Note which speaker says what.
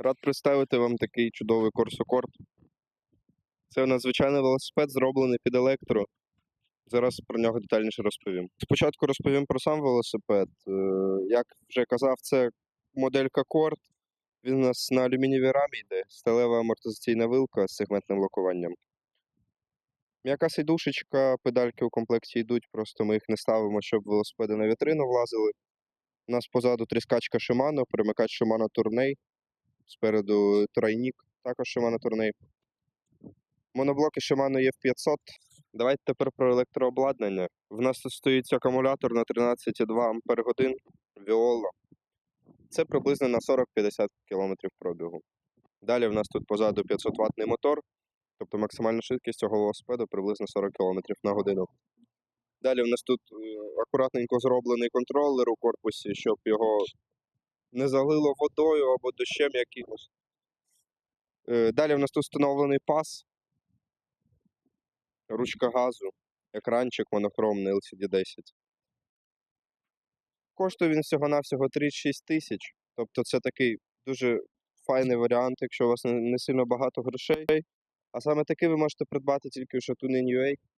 Speaker 1: Рад представити вам такий чудовий Корсокорд. Це надзвичайний велосипед, зроблений під електро. Зараз про нього детальніше розповім. Спочатку розповім про сам велосипед. Е, Як вже казав, це моделька Корд. Він у нас на алюмінієвій рамі йде, сталева амортизаційна вилка з сегментним блокуванням. М'яка сідушечка, педальки у комплекті йдуть, просто ми їх не ставимо, щоб велосипеди на вітрину влазили. У нас позаду тріскачка Shimano, перемикач Shimano Tourney. Спереду тройнік, також Shimano Tourney. Моноблоки Shimano EF500. Давайте тепер про електрообладнання. В нас тут стоїть акумулятор на 13,2 Ампер годин Viola. Це приблизно на 40-50 км пробігу. Далі в нас тут позаду 500 ваттний мотор, тобто максимальна швидкість цього велосипеду приблизно 40 км на годину. Далі в нас тут е, акуратненько зроблений контролер у корпусі, щоб його не залило водою або дощем якимось. Е, Далі в нас тут встановлений пас, ручка газу, екранчик монохромний LCD 10. Коштує він всього-навсього 36 тисяч. Тобто це такий дуже файний варіант, якщо у вас не, сильно багато грошей. А саме такий ви можете придбати тільки у Shatunin.ua.